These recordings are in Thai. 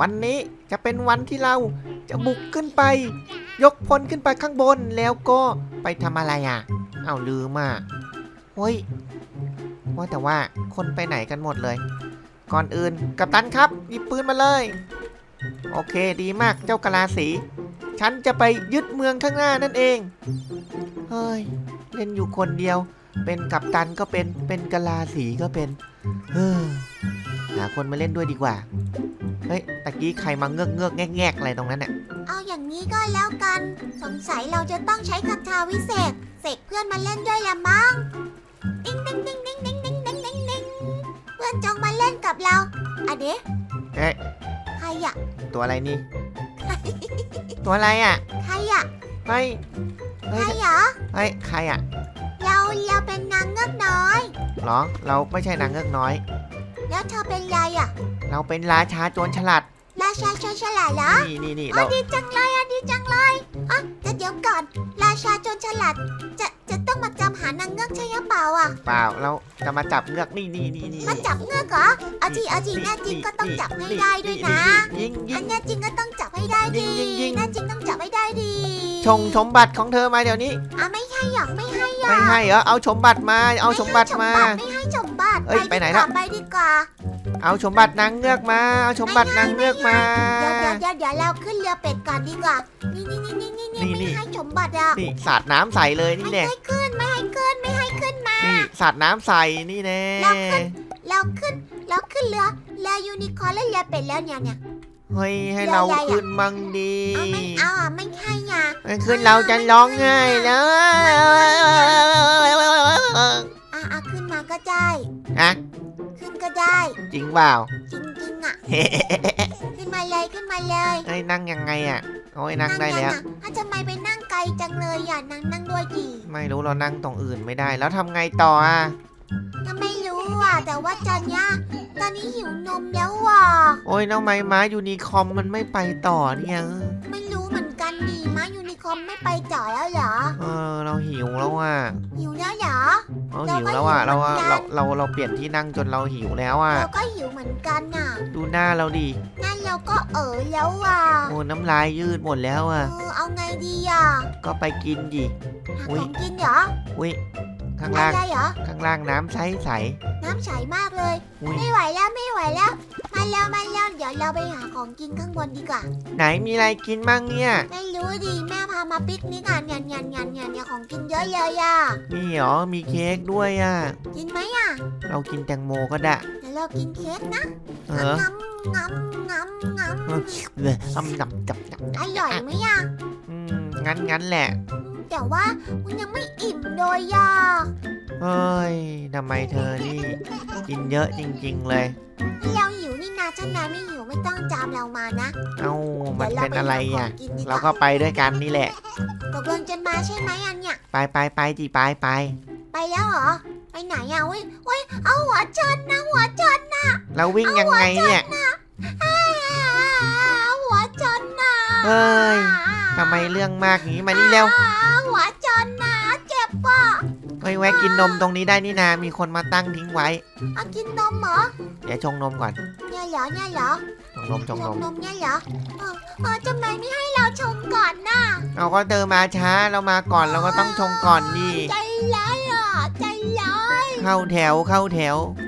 วันนี้จะเป็นวันที่เราจะบุกขึ้นไป ยกพลขึ้นไปข้างบนแล้วก็ไปทำอะไรอะ เอาลืมอะเฮ้ยว่าแต่ว่าคนไปไหนกันหมดเลย ก่อนอื่นกัปตันครับหยิบปืนมาเลย โอเคดีมากเจ้ากะลาสี ฉันจะไปยึดเมืองข้างหน้านั่นเอง เฮ้ย เล่นอยู่คนเดียว เป็นกัปตันก็เป็นเป็นกะลาสีก็เป็น เฮ้อ หาคนมาเล่นด้วยดีกว่า เฮ้ยตะกี้ใครมาเงือกเงือกแงกแงกอะไรตรงนั้นน่ะเอาอย่างนี้ก็แล้วกัน สงสัยเราจะต้องใช้คาถาวิเศษเสกเพื่อนมาเล่นด้วยละมั้งดิ้งดิ้งดิ้งดิ้งดิ้งดิ้งดิ้งดิ้งดิ้งเพื่อนจงมาเล่นกับเราอะเดะเอ๊ะใครอะตัวอะไรนี่ ตัวอะไรอะใครอะเฮ้ยใคเฮ้รยเหรอเฮ้ยใครอะเราเราเป็นนางเงือกน้อยเหรอ เราไม่ใช่นางเงือกน้อย แล้วเธอเป็นอะไรอะเราเป็นราชาโจรฉลาด ราชาชนฉลาดเหรอนี่นี่นี่อ๋อเราดีจังเลยอะดีจังเลยอะแต่เดี๋ยวก่อน ราชาโจรฉลาดจะจะต้องมาจำหานางเงือกใช่หรือเปล่าอะ เปล่าเราจะมาจับเงือกนี่นี่นี่นี่ มาจับเงือกเหรอเอาจริงเอาจริงแน่จริงก็ต้องจับให้ได้ด้วยนะ ยิงยิอัง นแน่จริงก็ต้องจับให้ได้ดียิงยิงยิงแน่จริงต้องจับให้ได้ดีชงสมบัติของเธอมาเดี๋ยวนี้ อะไม่ให้หรอกไม่ให้หรอกไม่ให้เหรอเอาสมบัติมา เอาสมบัติมา ไม่ให้สมบัติเอ้ยไปไหนดีกล่ะว่าไปดีกว่า เอาสมบัตินางเงือกมา เอาสมบัตินางเงือกมา เดี๋ยวเดี๋ยวเดี๋ยวเดี๋ยวเราขึ้นเรือเป็ดก่อนดีกว่า นี่นี่นี่นี่นี่นี่ไม่นี่ให้สมบัติอะนี่สาดน้ำใส่เลยนี่ไม่แน่ให้ขึ้นไม่ให้ขึ้นไม่ให้ขึ้นมา นี่สาดน้ำใส่นี่แน่เราขึ้น เราขึ้น เราขึ้นเรือเรือยูนิคอร์นและเรือเป็ดแล้วเนี่ยเนี่ย เฮ้ยให้เราใหญ่ๆอะ ขึ้นมั่งดีเอาไม่เอาอะไม่ให้อะไม่ขึ้นเราจะร้องไห้แล้วอะอะขึ้นมาก็ได้ฮะขึ้น ก็ได้ จริงเปล่าจริงๆอะ ขึ้นมาเลยขึ้นมาเลยเฮ้ยนั่งยังไงอะโอ้ยนั่งได้แล้วยังอะอะทำไมไปนั่งไกลจังเลยอะนั่งนั่งด้วยจีไม่รู้เรานั่งตรงอื่นไม่ได้ แล้วทำไงต่ออะก็ไม่รู้อะแต่ว่าตอนเนี้ยตอนนี้หิวนมแล้วว่ะ โอ้ยน้องไม้ม้ายูนิคอมมันไม่ไปต่อเนี่ยไม่รู้เหมื อร์นไม่ไปจ่อแล้วเหรอเออเราหิวแล้วอะหิวแล้วเหรอ เราหิวแล้วอะเราเราก็อะหิวเหมือนกัเรานเราเราเปลี่ยนที่นั่งจนเราหิวแล้วอะเราก็หิวเหมือนกันน่ะ ดูหน้าเราดินั่นเราก็เออแล้วว่ะโอ้น้ำลายยืดหมดแล้วเออะอเอาไงดีอะก็ไปกินดิหาอุ๊ขยองกินเหรออุ้ย ข้างอะล่างไรเหรอ ข้างล่างน้ำใสใส น้ำใสมากเลย อุ้ยไม่ไหวแล้วไม่ไหวแล้วมาแล้วมาแล้วเดี๋ยวเราไปหาของกินข้างบนดีกว่า ไหนมีอะไรกินมั่งเนี่ย ไม่รู้ดิแม่พามาปิกนิกอะเนี่ยเนี่ยเนี่ยเนี่ยเนี่ยของกินเยอะเลยอะมีเหรอ มีเค้กด้วยอะ กินไหมอะเรากินแตงโมก็ได้ เดี๋ยวเรากินเค้กนะเอองำงำงำงำเลยทำหนับจับจับอร่อยไหมอะอืมงั้นงั้นแหละ แต่ว่ามันยังไม่อิ่มโดยอะเฮ้ยทำไมเธอนี่กินเยอะจริง ๆ เลย เราหิวนี่นาฉันนายไม่หิวไม่ต้องจามเรามานะ เอ้ามันเป็นอะไรอะดี๋ยวเราไปหาของกินดีกเราว่าก็ไปด้วยกันนี่แหละตกลงจะมาใช่ไหมอันเนี่ย ไปไปไปจีไปไป ไปแล้วเหรอ ไปไหนอะเว้ยเว้ยเอาหัวชนนะหัวชนเราวิ่งยังไงเนี่ยอ้าวหัวชนนะเฮ้ยทำไมเรื่องมากอย่างนี้มานี่เร็วอ้าวหัวช นนะเจ็บป่ะเฮ้ยแวะกินนมตรงนี้ได้นี่นามีคนมาตั้งทิ้งไว้ เอากินนมเหรอเดี๋ยวชงนมก่อน เนี่ยเหรอเนี่ยเหรอชงนมชงนม นมเนี่ยเหรอเออเออทำไมไม่ให้เราชมก่อนน่ะเราก็เดินมาช้าเรามาก่อนเราก็ต้องชงก่อนดิ ใจร้ายอะใจร้ายเข้าแถวเข้าแถวอืม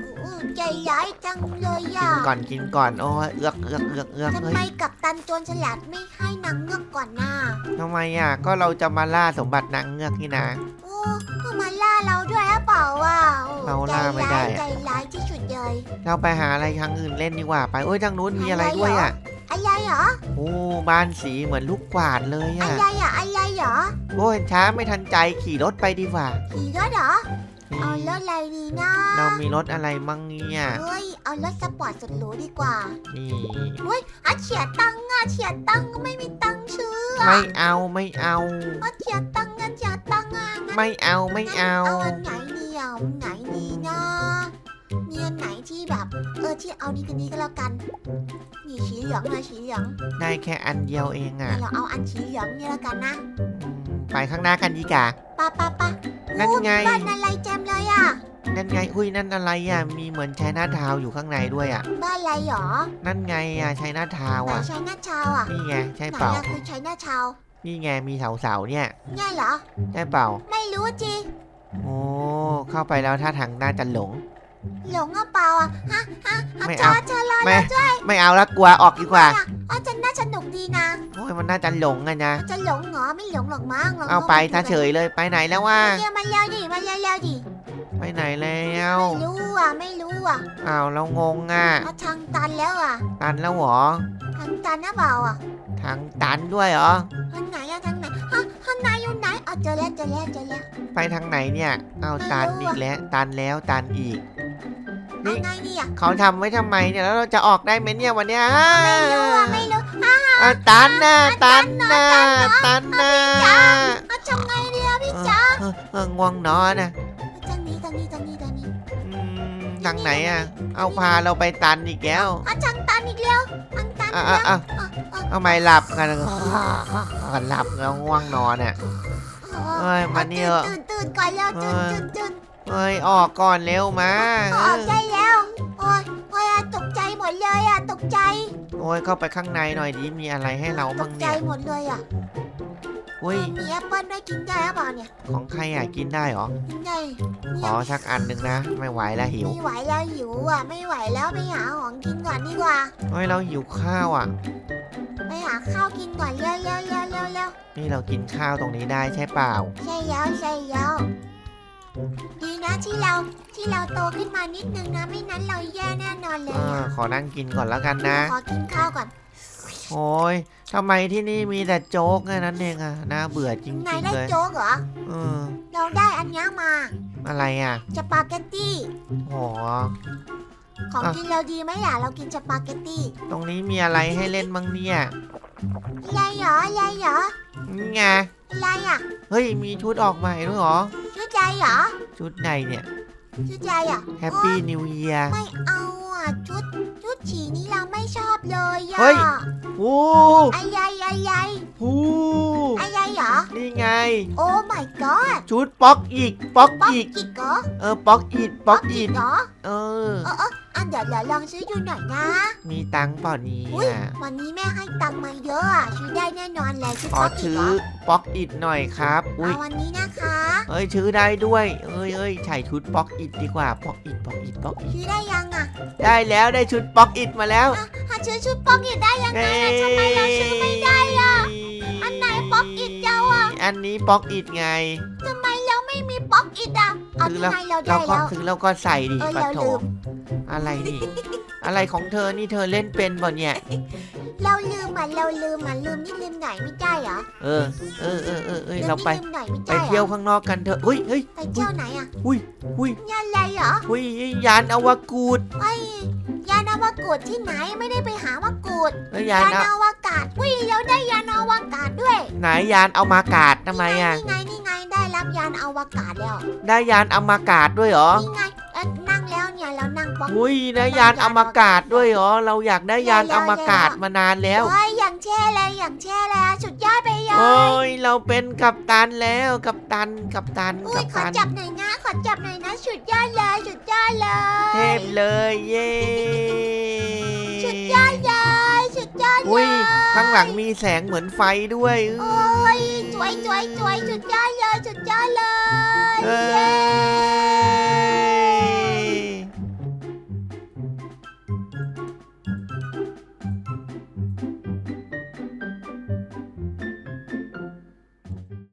ใจร้ายจังเลยกิอะนก่อนกินก่อนโอ้ยเอือกเอือกเอือกเอือกทำเฮ้ไมยกับตันโจรฉลาดไม่ให้นางเงือกก่อนน่ะทำไมอะก็เราจะมาล่าสมบัตินางเงือกนี่นะ โอ้เอามาล่าเราด้วยหรือเปล่าอะโอ้เราล่าไม่ได้อะ ใจร้ายใจร้ายที่สุดเลย เราไปหาอะไรทางอื่นเล่นดีกว่าไปโอ้ยทางนู้นมีอะไรอะไรด้วยเหรออะอะไรเหรอโอ้บ้านสีเหมือนลูกกวาดเลยอะอะไรอะอะไรเหรอโอ้ยช้าไม่ทันใจขี่รถไปดีกว่าขี่รถเหรอนี่ เอารถอะไรดีนะเรามีรถอะไรมั่งเนี่ยเฮ้ยเอารถสปอร์ตสุดหรูดีกว่า นี่อะเฉียดตังค์อะเฉียดตังค์ก็ไม่มีตังค์ซื้อไม่เอาไม่เอาอะเฉียดตังค์อะเฉียดตังค์อะงั้นไม่เอาไม่เอา เอาอันไหนดีอะอันไหนดีนะมีอันไหนที่แบบ เออที่เอานี้กันนี้ก็แล้วกันนี่สีเหลืองนะสีเหลืองได้แค่อันเดียวเองอะเดี๋ยวเราเอาอันสีเหลืองนี่แล้วกันนะอืมไปข้างหน้ากันดีกว่า ปะปะปะ นั่นไงอู้บ้านอะไรแจมเลยอะ นั่นไง อุ้ยนั่นอะไรอะ มีเหมือนชายนาทาวอยู่ข้างในด้วยอะ บ้านอะไรหรอนั่นไงอะชายนาทาวไหนอะ ใช้หน้าชาวอะนี่ไงใช่ไหนเปล่า อะคือใช้หน้าชาวนี่ไงมีเสาเสาๆเนี่ยง่ายเหรอ ใช่เปล่า ไม่รู้จีโอ้เข้าไปแล้วถ้าทางน่าจะหลง หลงอะเปล่าอะฮะฮะฮะไม่เจเอาอเจอเลยไม่ไม่เอาละกลัวออกดีกว่าอะอ๋อจะน่าสนุกดีนะโอ้ยมันน่าจะหลงอะนะ จะหลงเหรอไม่หลงหรอกมั้งลงเอาไปดูถ้าเฉยเลยไปไหนแล้วว่าเร็วมาเร็วดิมาเร็วเร็วดิไปไหนแล้วไม่รู้อะไม่รู้อะอ้าวเรางงอะเอาทางตันแล้วอะตันแล้วเหรอทางตันนะเปล่าอะทางตันด้วยเหรอทางไหนอะทางไหนฮะทางไหนอยู่ไหนเอาเจอแล้วเจอแล้วเจอแล้ว ไปทางไหนเนี่ยเอาตันอีกแล้วตันแล้วตันอีก เอานี่ไงดีอะเขาทำไว้ทำไมเนี่ยแล้วเราจะออกได้ไหมเนี่ยวันเนี้ยไม่รู้อะไม่รู้อะอะตันนะตันนะตันนะเอาทำไงดีอะพี่จ๋าเออเออง่วงนอนนะทางนี้ทางนี้ทางนี้ทางนี้อืมทางไหนอะ เอาพาเราไปตันอีกแล้วเอาทางตันอีกแล้วทางตันอะอีกอะแล้วอะอะอะทำไมหลับกันกันหลับแล้วง่วงนอนอะเอ้ยมานี่เถอะตื่นตื่นก่อนแล้วตื่นเอ้ยตื่นตื่น เฮ้ยออกก่อนเร็วมาออกได้แล้วโอ้ยโอ้ยอะตกใจหมดเลยอะ ตกใจ โอ้ยเข้าไปข้างในหน่อยดิมีอะไรให้เราตบ้างกใจเนี่ยหมดเลยอะอุ้ยมีแอปเปิ้ลด้วยกินได้หรือเปล่าเนี่ยของใครอะกินได้เหรอกินได้ขอสักอันหนึ่งนะ ไม่ไหวแล้วหิวไม่ไหวแล้วหิวอะ ไม่ไหวแล้วไปหาของกินก่อนดีกว่า เฮ้ยเราหิวข้าวอะ ไปหาข้าวกินก่อนเร็วเร็วเร็วเร็วเร็วนี่เรากินข้าวตรงนี้ได้ใช่เปล่า ใช่แล้วใช่แล้ว ดีนะที่เราที่เราโตขึ้นมานิดนึงนะไม่นั้นเราแย่แน่นอนเลเอยออะขอนั่งกินก่อนแล้วกันนะ ขอกินข้าวก่อนโอ้ยทำไมที่นี่มีแต่โจ๊กแค่นั้นเองอะน่าเบื่อจริงนายๆได้เลยโจ๊กเหรอ เออเราได้อันเนี้ยมาอะไรอะสปาเกตตี้ โห ของอะ กินเราดีไหมล่ะเรากินสปาเกตตี้ตรงนี้มีอะไรให้เล่นบ้างเนี่ยอะไรเหรออะไรเหรอนี่ไงอะไรอะเฮ้ยมีชุดออกใหม่ด้วยเหรอ ชุดใจเหรอ ชุดไหนเนี่ย ชุดใจอะ แฮปปี้นิวเยียร์ไม่เอาอะ ชุดชุ ดฉีนี้เราไม่ชอบเลยอะเฮ้ย โอ้อะไรอะไรโหอะไรเหรอ นี่ไง โอ้ my god ชุดป๊อกอีก ป๊อกป๊อกอีกกิกเหรอเออ ป๊อกอีก ป๊อกอีก เหรอเออ เออเอออันเดี๋ยวเราลองซื้อดูหน่อยนะ มีตังค์เปล่าเนี่อุ๊ยยวันนี้แม่ให้ตังค์มาเยอะอะซื้อได้แน่นอนเลยชุดขอป๊อกกิกซื้เหอรอป๊อกอิดหน่อยครับ อุ้ย เอาวันนี้นะคะเอ้ยซื้อได้ด้วย เอ้ยเอ้ยใส่ชุดป๊อกอิดดีกว่า ป๊อกอิดป๊อกอิดป๊อกอิด ซื้อได้ยังอะ ได้แล้วได้ชุดป๊อกอิดมาแล้วอะหาซื้อชุดป๊อกกิกได้ยังไงอะทำไมเราซื้อไม่ได้อะ อันไหนป๊อกอิดเจ้าอะอันนี้ป๊อกอิดไง ทำไมเราไม่มีป๊อกอิดอะเอาซื้อที่แล้วไงเราเราได้ก็แล้วซื้อแล้วก็ใส่ดิเออปะเราโถลืม อะไรนี่ อะไรของเธอนี่เธอเล่นเป็นบ่เนี่ย เราลืมอะเราลืมอะลืมนี่ลืมไหนไม่ได้เหรอเออ เออเออเออเออลืมเราไปนี่ลืมไหนไม่ไปได้หรอเที่ยวข้างนอกกันเถอะเฮ้ยเฮ้ยไปเที่ยวไหนอะอุ้ยอุ้ยงานอะไรเหรออุ้ยยานอวกูด ไอ้ยานอวกาศที่ไหนไม่ได้ไปหามากรูดเอ้ยยานยานอะอวกาศวิเราได้ยานอวกาศด้วยไหนยานเอามากาศทำไมอะ นี่ไงนี่ไงได้รับยานอวกาศแล้วได้ยานเอามากาศด้วยเหรอนี่ไงเอ้ยนั่งแล้วเนี่ยเรานั่งป๊อก อุ้ยได้ยานเอามากาศด้วยเหรอ เราอยากได้ยานเอามากาศมานานแล้วเฮ้ยอย่างแช่เลยอย่างแช่เลยสุดยอดไป เลโอ้ยยเราเป็นกัปตันแล้วกัปตันกัปตันอุ้กัยปขอตันจับหน่อยนะ ขอจับหน่อยนะสุดยอดเลยสุดยอดเลยเทพเลยเย้สุดยอดเลยสุดยอดเลอุ้ยยข้างหลังมีแสงเหมือนไฟด้วยโอ้ยสวยสวยสวยสุดยอดเลยสุดยอดเลยเอเย้อ